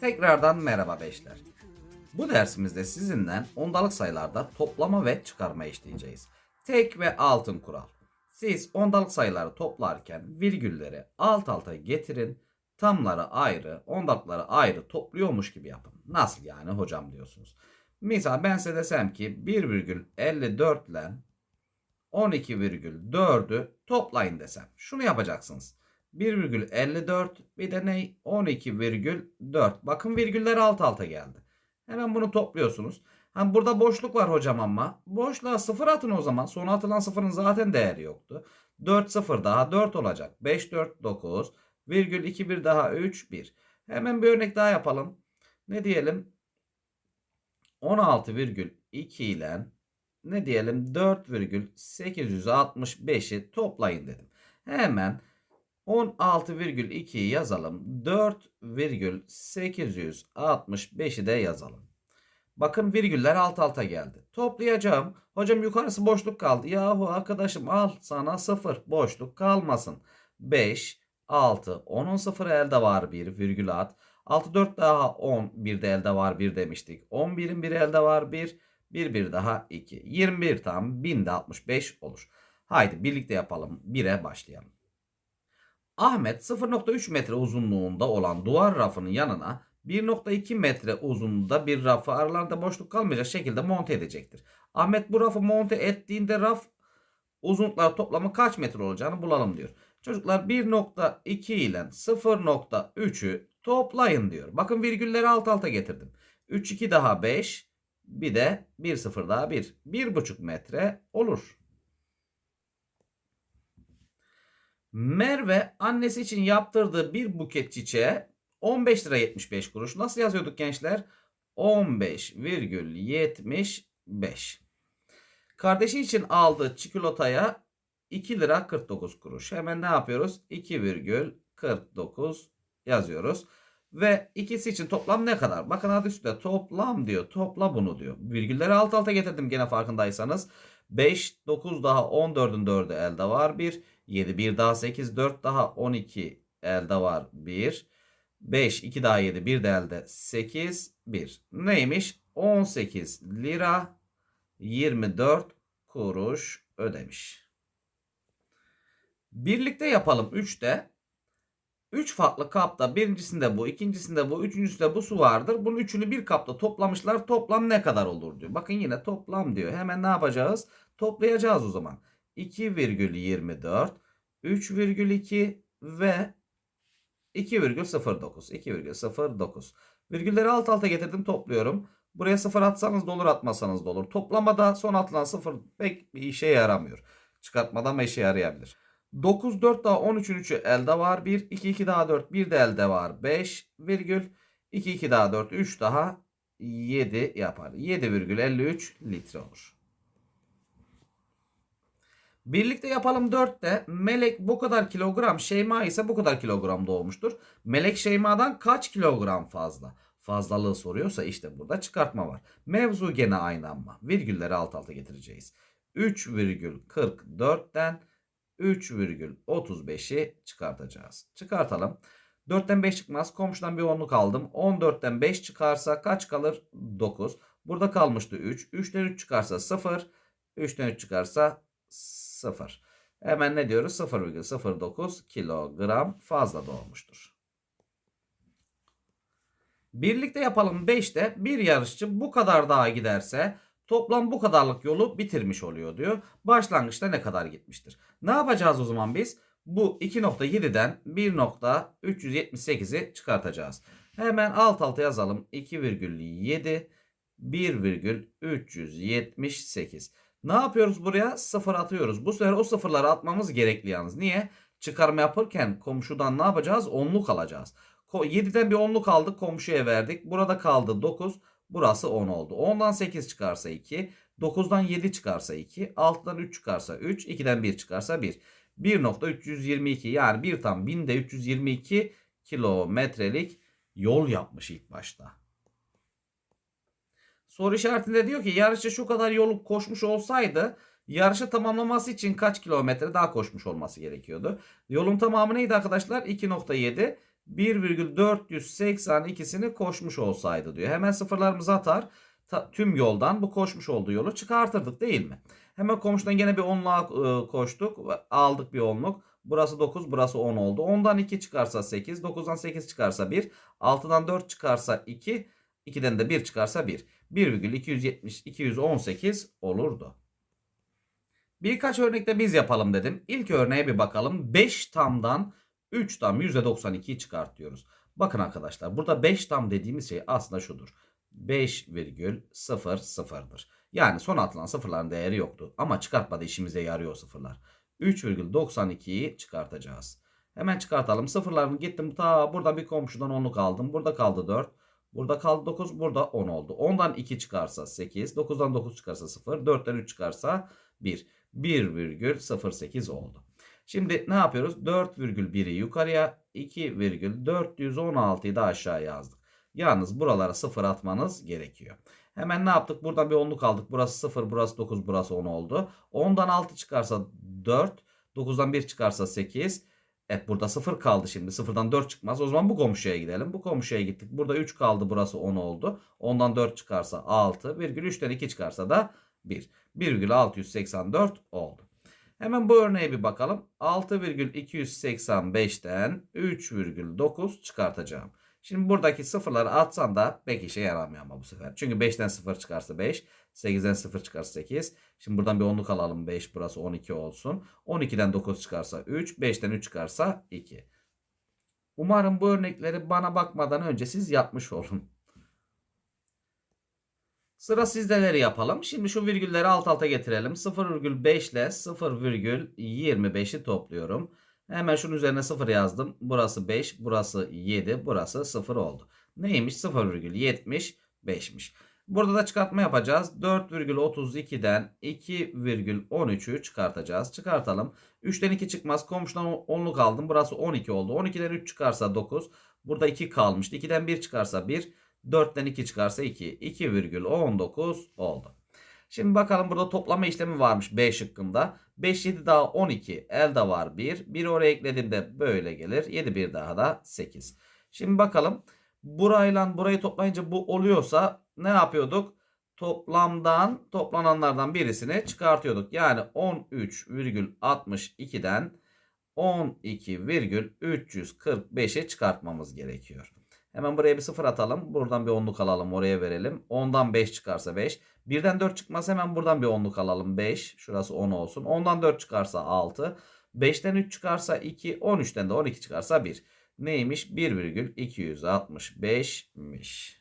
Tekrardan merhaba beşler. Bu dersimizde sizinle ondalık sayılarda toplama ve çıkarma işleyeceğiz. Tek ve altın kural. Siz ondalık sayıları toplarken virgülleri alt alta getirin, tamları ayrı, ondalıkları ayrı topluyormuş gibi yapın. Nasıl yani hocam diyorsunuz. Misal ben size desem ki 1,54 ile 12,4'ü toplayın desem. Şunu yapacaksınız. 1,54 bir de ne? 12,4. Bakın virgüller alt alta geldi. Hemen bunu topluyorsunuz. Hani burada boşluk var hocam ama. Boşluğa sıfır atın o zaman. Sona atılan sıfırın zaten değeri yoktu. 4 sıfır daha 4 olacak. 5 4 9 virgül 2 1 daha 3 1. Hemen bir örnek daha yapalım. Ne diyelim? 16,2 ile ne diyelim 4,865'i toplayın dedim. Hemen 16,2'yi yazalım. 4,865'i de yazalım. Bakın virgüller alt alta geldi. Toplayacağım. Hocam yukarısı boşluk kaldı. Yahu arkadaşım al sana 0 boşluk kalmasın. 5, 6, 10'un 0 elde var 1 virgül at. 6, 4 daha 10 bir de elde var 1 demiştik. 11'in bir elde var 1. 1 bir daha 2. 21 tam 1065 olur. Haydi birlikte yapalım. 1'e başlayalım. Ahmet 0.3 metre uzunluğunda olan duvar rafının yanına 1.2 metre uzunluğunda bir rafı aralarında boşluk kalmayacak şekilde monte edecektir. Ahmet bu rafı monte ettiğinde raf uzunluklar toplamı kaç metre olacağını bulalım diyor. Çocuklar 1.2 ile 0.3'ü toplayın diyor. Bakın virgülleri alt alta getirdim. 3 2 daha 5 bir de 1 0 daha 1. 1.5 metre olur. Merve annesi için yaptırdığı bir buket çiçeğe 15 lira 75 kuruş. Nasıl yazıyorduk gençler? 15,75. Kardeşi için aldığı çikolataya 2 lira 49 kuruş. Hemen ne yapıyoruz? 2,49 yazıyoruz. Ve ikisi için toplam ne kadar? Bakın adı üstte toplam diyor. Topla bunu diyor. Virgülleri alt alta getirdim gene farkındaysanız. 5, 9 daha 14'ün 4'ü elde var 1. 7, 1 daha 8, 4 daha 12 elde var 1. 5, 2 daha 7, 1 de elde 8, 1. Neymiş? 18 lira 24 kuruş ödemiş. Birlikte yapalım 3'te. 3 farklı kapta birincisinde bu, ikincisinde bu, üçüncüsünde bu su vardır. Bunun üçünü bir kapta toplamışlar. Toplam ne kadar olur diyor. Bakın yine toplam diyor. Hemen ne yapacağız? Toplayacağız o zaman. 2,24, 3,2 ve 2,09. 2,09. Virgülleri alt alta getirdim topluyorum. Buraya sıfır atsanız da olur atmasanız da olur. Toplamada son atılan sıfır pek bir işe yaramıyor. Çıkartmadan da işe yarayabilir. 9 4 daha 13'ün 3'ü elde var 1. 2 2 daha 4 1 de elde var 5 virgül. 2 2 daha 4 3 daha 7 yapar. 7,53 litre olur. Birlikte yapalım 4'te Melek bu kadar kilogram Şeyma ise bu kadar kilogram doğmuştur. Melek Şeyma'dan kaç kilogram fazla? Fazlalığı soruyorsa işte burada çıkartma var. Mevzu gene aynı ama virgülleri alt alta getireceğiz. 3,44'ten 3,35'i çıkartacağız. Çıkartalım. 4'ten 5 çıkmaz. Komşudan bir 10'luk aldım. 14'ten 5 çıkarsa kaç kalır? 9. Burada kalmıştı 3. 3'ten 3 çıkarsa 0. 3'ten 3 çıkarsa 0. Hemen ne diyoruz? 0,09 kilogram fazla doğmuştur. Birlikte yapalım 5'te bir yarışçı bu kadar daha giderse toplam bu kadarlık yolu bitirmiş oluyor diyor. Başlangıçta ne kadar gitmiştir? Ne yapacağız o zaman biz? Bu 2.7'den 1.378'i çıkartacağız. Hemen alt alta yazalım. 2,7 1,378. Ne yapıyoruz buraya? Sıfır atıyoruz. Bu sefer o sıfırları atmamız gerekli yalnız. Niye? Çıkarma yaparken komşudan ne yapacağız? Onluk alacağız. 7'den bir onluk aldık komşuya verdik. Burada kaldı 9. Burası 10 oldu. 10'dan 8 çıkarsa 2. 9'dan 7 çıkarsa 2. 6'dan 3 çıkarsa 3. 2'den 1 çıkarsa 1. 1.322 yani bir tam 1000'de 322 kilometrelik yol yapmış ilk başta. Soru işaretinde diyor ki yarışçı şu kadar yolu koşmuş olsaydı yarışı tamamlaması için kaç kilometre daha koşmuş olması gerekiyordu. Yolun tamamı neydi arkadaşlar? 2.7 1,482'sini koşmuş olsaydı diyor. Hemen sıfırlarımızı atar. Ta- tüm yoldan bu koşmuş olduğu yolu çıkartırdık değil mi? Hemen komşudan gene bir onluğa e, koştuk. Aldık bir onluk. Burası 9, burası 10 oldu. 10'dan 2 çıkarsa 8, 9'dan 8 çıkarsa 1, 6'dan 4 çıkarsa 2, 2'den de 1 çıkarsa 1. 1,270, 218 olurdu. Birkaç örnekte biz yapalım dedim. İlk örneğe bir bakalım. 5 tamdan 3 tam %92'yi çıkartıyoruz. Bakın arkadaşlar burada 5 tam dediğimiz şey aslında şudur. 5,00'dır. Yani son atılan sıfırların değeri yoktu. Ama çıkartmada işimize yarıyor sıfırlar. 3,92'yi çıkartacağız. Hemen çıkartalım. Sıfırlarını gittim ta burada bir komşudan 10'luk aldım. Burada kaldı 4. Burada kaldı 9. Burada 10 oldu. 10'dan 2 çıkarsa 8. 9'dan 9 çıkarsa 0. 4'ten 3 çıkarsa 1. 1,08 oldu. Şimdi ne yapıyoruz? 4,1'i yukarıya 2,416'yı da aşağı yazdık. Yalnız buralara 0 atmanız gerekiyor. Hemen ne yaptık? Buradan bir 10'luk aldık. Burası 0, burası 9, burası 10 oldu. 10'dan 6 çıkarsa 4, 9'dan 1 çıkarsa 8. Evet burada 0 kaldı şimdi. 0'dan 4 çıkmaz. O zaman bu komşuya gidelim. Bu komşuya gittik. Burada 3 kaldı. Burası 10 oldu. 10'dan 4 çıkarsa 6. Virgül 3'ten 2 çıkarsa da 1. 1,684 oldu. Hemen bu örneğe bir bakalım. 6,285'ten 3,9 çıkartacağım. Şimdi buradaki sıfırları atsan da pek işe yaramıyor ama bu sefer. Çünkü 5'ten 0 çıkarsa 5. 8'den 0 çıkarsa 8. Şimdi buradan bir 10'luk alalım. 5 burası 12 olsun. 12'den 9 çıkarsa 3. 5'ten 3 çıkarsa 2. Umarım bu örnekleri bana bakmadan önce siz yapmış olun. Sıra sizdeleri yapalım. Şimdi şu virgülleri alt alta getirelim. 0,5 ile 0,25'i topluyorum. Hemen şunun üzerine 0 yazdım. Burası 5, burası 7, burası 0 oldu. Neymiş? 0,75'miş. Burada da çıkartma yapacağız. 4,32'den 2,13'ü çıkartacağız. Çıkartalım. 3'ten 2 çıkmaz. Komşudan 10'luk aldım. Burası 12 oldu. 12'den 3 çıkarsa 9. Burada 2 kalmıştı. 2'den 1 çıkarsa 1. 4'ten 2 çıkarsa 2. 2,19 oldu. Şimdi bakalım burada toplama işlemi varmış B şıkkında. 5, 7 daha 12. Elde var 1. 1 oraya eklediğimde böyle gelir. 7 bir daha da 8. Şimdi bakalım. Burayla burayı toplayınca bu oluyorsa ne yapıyorduk? Toplamdan toplananlardan birisini çıkartıyorduk. Yani 13,62'den 12,345'i çıkartmamız gerekiyor. Hemen buraya bir sıfır atalım. Buradan bir onluk alalım. Oraya verelim. 10'dan 5 çıkarsa 5. Birden 4 çıkmaz hemen buradan bir onluk alalım. 5. Şurası 10 olsun. 10'dan 4 çıkarsa 6. 5'ten 3 çıkarsa 2. 13'ten de 12 çıkarsa 1. Neymiş? 1,265'miş.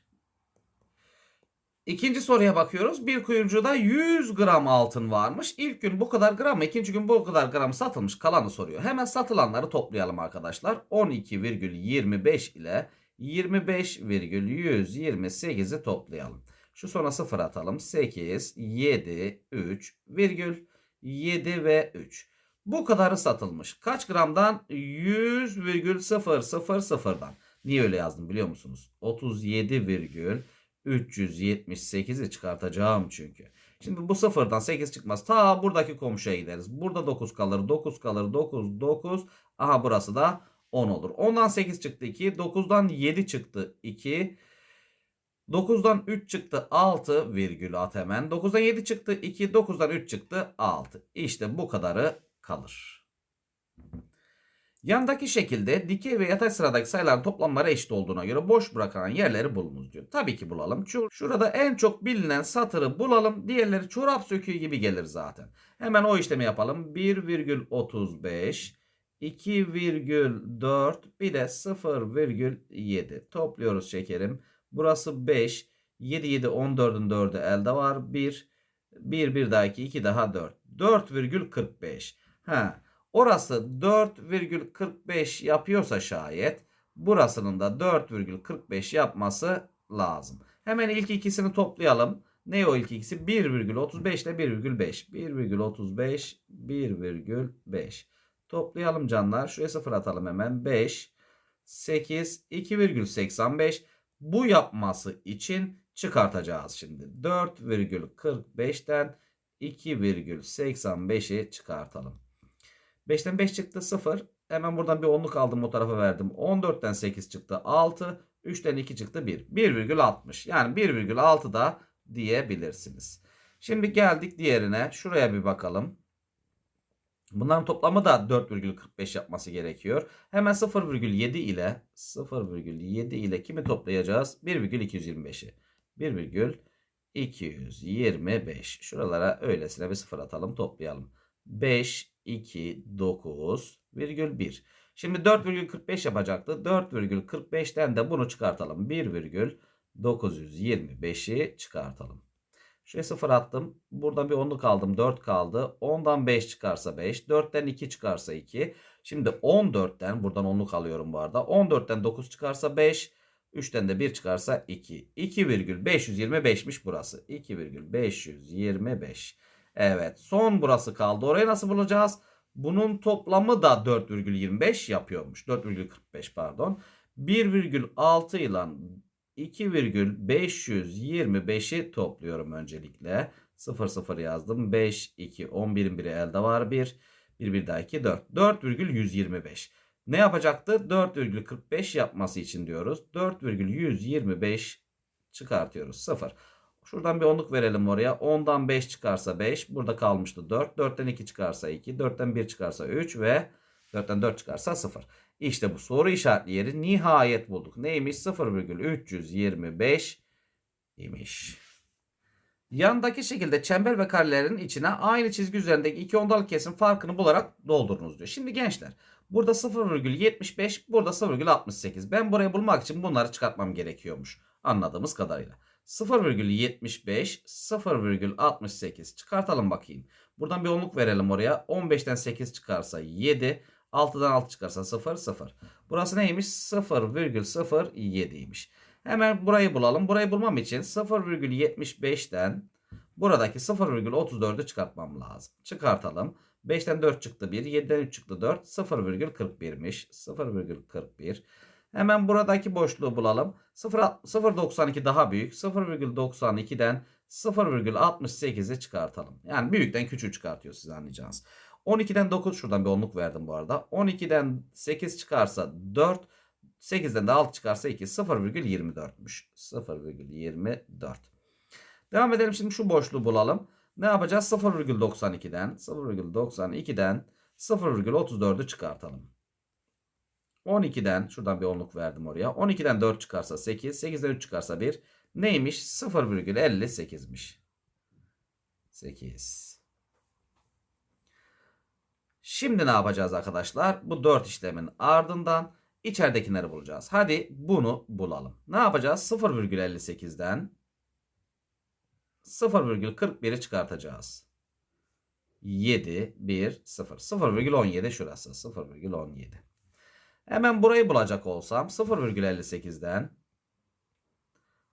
İkinci soruya bakıyoruz. Bir kuyumcuda 100 gram altın varmış. İlk gün bu kadar gram, ikinci gün bu kadar gram satılmış. Kalanı soruyor. Hemen satılanları toplayalım arkadaşlar. 12,25 ile 25,128'i toplayalım. Şu sona 0 atalım. 8, 7, 3, virgül 7 ve 3. Bu kadarı satılmış. Kaç gramdan? 100,000'dan. Niye öyle yazdım biliyor musunuz? 37,378'i çıkartacağım çünkü. Şimdi bu sıfırdan 8 çıkmaz. Ta buradaki komşuya gideriz. Burada 9 kalır. 9 kalır. 9, 9. Aha burası da 10 olur. 10'dan 8 çıktı 2. 9'dan 7 çıktı 2. 9'dan 3 çıktı 6 virgül at hemen. 9'dan 7 çıktı 2. 9'dan 3 çıktı 6. İşte bu kadarı kalır. Yandaki şekilde dikey ve yatay sıradaki sayıların toplamları eşit olduğuna göre boş bırakılan yerleri bulunuz diyor. Tabii ki bulalım. Şu- Şurada en çok bilinen satırı bulalım. Diğerleri çorap söküğü gibi gelir zaten. Hemen o işlemi yapalım. 1,35 2,4 bir de 0,7 topluyoruz şekerim. Burası 5. 7 7 14'ün 4'ü elde var. 1 1 1 daha 2 2 daha 4. 4,45. Ha. Orası 4,45 yapıyorsa şayet burasının da 4,45 yapması lazım. Hemen ilk ikisini toplayalım. Ne o ilk ikisi? 1,35 ile 1,5. 1,35 1,5. Toplayalım canlar. Şuraya 0 atalım hemen. 5 8 2,85 bu yapması için çıkartacağız şimdi. 4,45'ten 2,85'i çıkartalım. 5'ten 5 çıktı 0. Hemen buradan bir onluk aldım o tarafa verdim. 14'ten 8 çıktı 6. 3'ten 2 çıktı 1. 1,60. Yani 1,6 da diyebilirsiniz. Şimdi geldik diğerine. Şuraya bir bakalım. Bunların toplamı da 4,45 yapması gerekiyor. Hemen 0,7 ile 0,7 ile kimi toplayacağız? 1,225'i. 1,225. Şuralara öylesine bir sıfır atalım toplayalım. 5, 2, 9, virgül 1. Şimdi 4,45 yapacaktı. 4,45'ten de bunu çıkartalım. 1,925'i çıkartalım. Şuraya 0 attım. Buradan bir 10'luk aldım. 4 kaldı. 10'dan 5 çıkarsa 5. 4'ten 2 çıkarsa 2. Şimdi 14'ten buradan 10'luk alıyorum bu arada. 14'ten 9 çıkarsa 5. 3'ten de 1 çıkarsa 2. 2,525'miş burası. 2,525. Evet. Son burası kaldı. Orayı nasıl bulacağız? Bunun toplamı da 4,25 yapıyormuş. 4,45 pardon. 1,6 ile 2,525'i topluyorum öncelikle. 0 0 yazdım. 5, 2, 11'in biri elde var 1. 1 bir daha 2, 4. 4,125. Ne yapacaktı? 4,45 yapması için diyoruz. 4,125 çıkartıyoruz. 0. Şuradan bir onluk verelim oraya. 10'dan 5 çıkarsa 5. Burada kalmıştı 4. 4'ten 2 çıkarsa 2. 4'ten 1 çıkarsa 3 ve 4'ten 4 çıkarsa 0. İşte bu soru işaretli yeri nihayet bulduk. Neymiş? 0,325 imiş. Yandaki şekilde çember ve karelerin içine aynı çizgi üzerindeki iki ondalık kesim farkını bularak doldurunuz diyor. Şimdi gençler burada 0,75 burada 0,68. Ben burayı bulmak için bunları çıkartmam gerekiyormuş. Anladığımız kadarıyla. 0,75 0,68 çıkartalım bakayım. Buradan bir onluk verelim oraya. 15'ten 8 çıkarsa 7. 6'dan 6 çıkarsa 0 0. Burası neymiş? 0,07'ymiş. Hemen burayı bulalım. Burayı bulmam için 0,75'ten buradaki 0,34'ü çıkartmam lazım. Çıkartalım. 5'ten 4 çıktı 1. 7'den 3 çıktı 4. 0,41'miş. 0,41. Hemen buradaki boşluğu bulalım. 0,92 daha büyük. 0,92'den 0,68'i çıkartalım. Yani büyükten küçüğü çıkartıyor siz anlayacağınız. 12'den 9 şuradan bir onluk verdim bu arada. 12'den 8 çıkarsa 4. 8'den de 6 çıkarsa 2. 0,24'müş. 0,24. Devam edelim şimdi şu boşluğu bulalım. Ne yapacağız? 0,92'den 0,92'den 0,34'ü çıkartalım. 12'den şuradan bir onluk verdim oraya. 12'den 4 çıkarsa 8. 8'den 3 çıkarsa 1. Neymiş? 0,58'miş. 8. Şimdi ne yapacağız arkadaşlar? Bu 4 işlemin ardından içeridekileri bulacağız. Hadi bunu bulalım. Ne yapacağız? 0,58'den 0,41'i çıkartacağız. 7, 1, 0. 0,17 şurası. 0,17. Hemen burayı bulacak olsam 0,58'den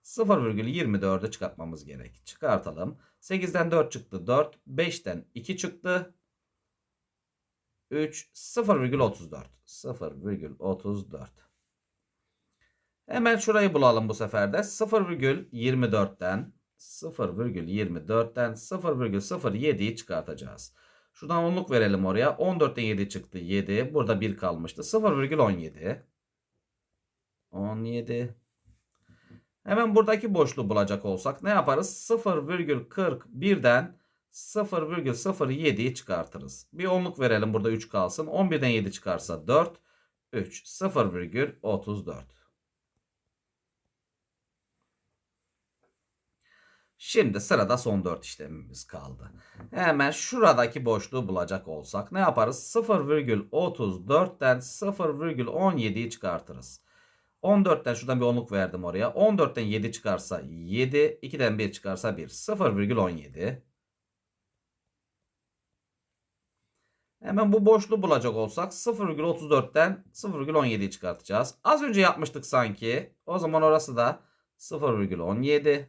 0,24'ü çıkartmamız gerek. Çıkartalım. 8'den 4 çıktı 4. 5'ten 2 çıktı. 3 0,34 0,34 Hemen şurayı bulalım bu sefer de 0,24'ten 0,24'ten 0,07'yi çıkartacağız. Şuradan onluk verelim oraya. 14'ten 7 çıktı 7. Burada 1 kalmıştı. 0,17 17 Hemen buradaki boşluğu bulacak olsak ne yaparız? 0,41'den 0,07'yi çıkartırız. Bir onluk verelim burada 3 kalsın. 11'den 7 çıkarsa 4. 3. 0,34. Şimdi sırada son 4 işlemimiz kaldı. Hemen şuradaki boşluğu bulacak olsak ne yaparız? 0,34'ten 0,17'yi çıkartırız. 14'ten şuradan bir onluk verdim oraya. 14'ten 7 çıkarsa 7. 2'den 1 çıkarsa 1. 0,17. Hemen bu boşluğu bulacak olsak 0,34'ten 0,17'yi çıkartacağız. Az önce yapmıştık sanki. O zaman orası da 0,17.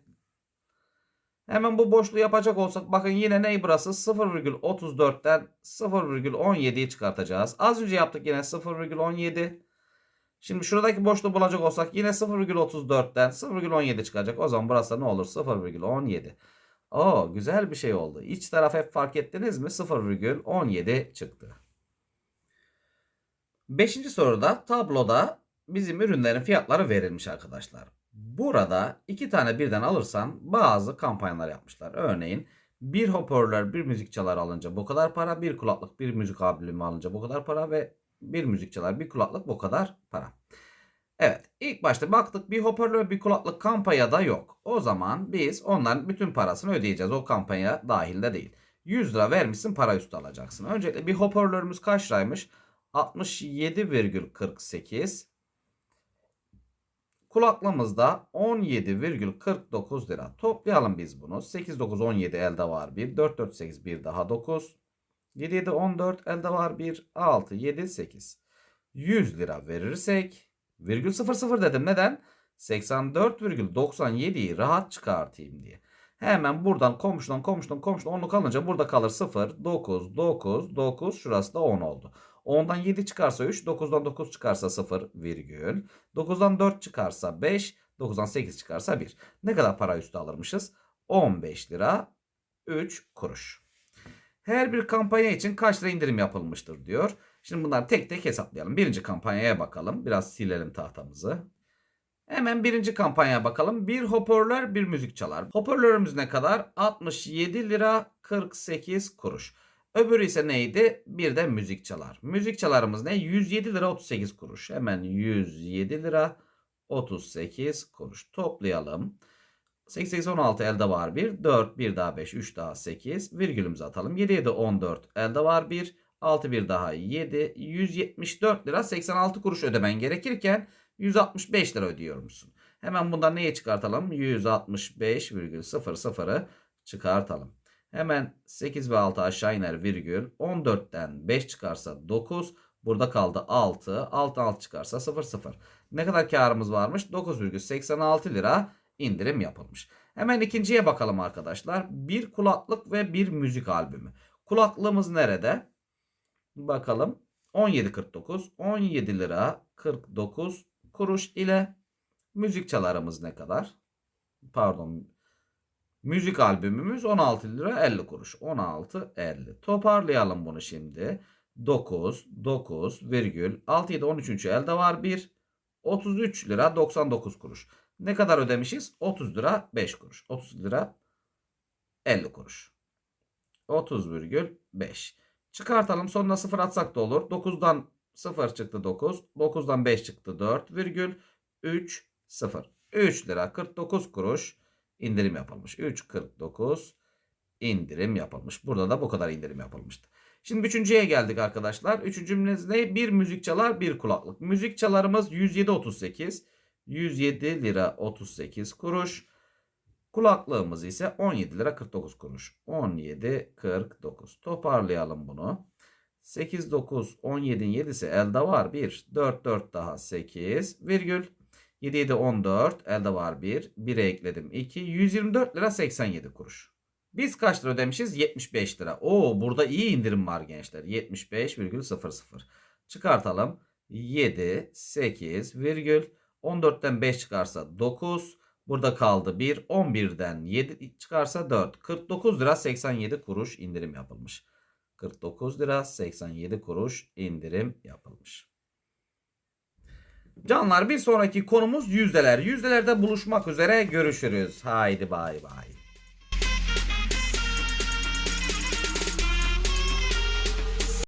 Hemen bu boşluğu yapacak olsak bakın yine ne burası 0,34'ten 0,17'yi çıkartacağız. Az önce yaptık yine 0,17. Şimdi şuradaki boşluğu bulacak olsak yine 0,34'ten 0,17 çıkacak. O zaman burası ne olur? 0,17. Oo güzel bir şey oldu. İç taraf hep fark ettiniz mi? 0,17 çıktı. Beşinci soruda tabloda bizim ürünlerin fiyatları verilmiş arkadaşlar. Burada iki tane birden alırsan bazı kampanyalar yapmışlar. Örneğin bir hoparlör bir müzik çalar alınca bu kadar para, bir kulaklık bir müzik albümü alınca bu kadar para ve bir müzik çalar bir kulaklık bu kadar para. Evet ilk başta baktık bir hoparlör bir kulaklık kampanyada yok. O zaman biz onların bütün parasını ödeyeceğiz. O kampanya dahilde değil. 100 lira vermişsin para üstü alacaksın. Öncelikle bir hoparlörümüz kaç liraymış? 67,48. Kulaklığımızda 17,49 lira. Toplayalım biz bunu. 8, 9, 17 elde var 1. 4, 4, 8 bir daha 9. 7, 7, 14 elde var 1. 6, 7, 8. 100 lira verirsek virgül 00 dedim. Neden? 84,97'yi rahat çıkartayım diye. Hemen buradan komşudan komşudan komşudan 10'luk alınca burada kalır 0, 9, 9, 9 şurası da 10 oldu. 10'dan 7 çıkarsa 3, 9'dan 9 çıkarsa 0 virgül. 9'dan 4 çıkarsa 5, 9'dan 8 çıkarsa 1. Ne kadar para üstü alırmışız? 15 lira 3 kuruş. Her bir kampanya için kaç lira indirim yapılmıştır diyor. Şimdi bunları tek tek hesaplayalım. Birinci kampanyaya bakalım. Biraz silelim tahtamızı. Hemen birinci kampanyaya bakalım. Bir hoparlör bir müzik çalar. Hoparlörümüz ne kadar? 67 lira 48 kuruş. Öbürü ise neydi? Bir de müzik çalar. Müzik çalarımız ne? 107 lira 38 kuruş. Hemen 107 lira 38 kuruş. Toplayalım. 8, 8, 16 elde var 1. 4, 1 daha 5, 3 daha 8. Virgülümüzü atalım. 7, 7, 14 elde var 1. 6, 1 daha 7. 174 lira 86 kuruş ödemen gerekirken 165 lira ödüyormuşsun. Hemen bundan neye çıkartalım? 165,00'ı çıkartalım. Hemen 8 ve 6 aşağı iner virgül. 14'ten 5 çıkarsa 9. Burada kaldı 6. 6 6 çıkarsa 0 0. Ne kadar karımız varmış? 9,86 lira indirim yapılmış. Hemen ikinciye bakalım arkadaşlar. Bir kulaklık ve bir müzik albümü. Kulaklığımız nerede? Bakalım. 17.49 17 lira 49 kuruş ile müzik çalarımız ne kadar? Pardon. Müzik albümümüz 16 lira 50 kuruş. 16 50. Toparlayalım bunu şimdi. 9 9 virgül 6 7 13. elde var 1 33 lira 99 kuruş. Ne kadar ödemişiz? 30 lira 5 kuruş. 30 lira 50 kuruş. 30 virgül 5. Çıkartalım sonuna 0 atsak da olur. 9'dan 0 çıktı 9. 9'dan 5 çıktı 4 virgül 3 0. 3 lira 49 kuruş indirim yapılmış. 3.49 indirim yapılmış. Burada da bu kadar indirim yapılmıştı. Şimdi üçüncüye geldik arkadaşlar. Üçüncümüz ne? Bir müzik çalar bir kulaklık. Müzik çalarımız 107.38. 107 lira 38 kuruş. Kulaklığımız ise 17 lira 49 kuruş. 17 49. Toparlayalım bunu. 8 9 17'in 7'si elde var 1. 4 4 daha 8 virgül. 7 7 14 elde var 1. 1'e ekledim 2. 124 lira 87 kuruş. Biz kaç lira ödemişiz? 75 lira. Oo burada iyi indirim var gençler. 75,00. Çıkartalım. 7 8 virgül 14'ten 5 çıkarsa 9. Burada kaldı 1. 11'den 7 çıkarsa 4. 49 lira 87 kuruş indirim yapılmış. 49 lira 87 kuruş indirim yapılmış. Canlar bir sonraki konumuz yüzdeler. Yüzdelerde buluşmak üzere görüşürüz. Haydi bay bay.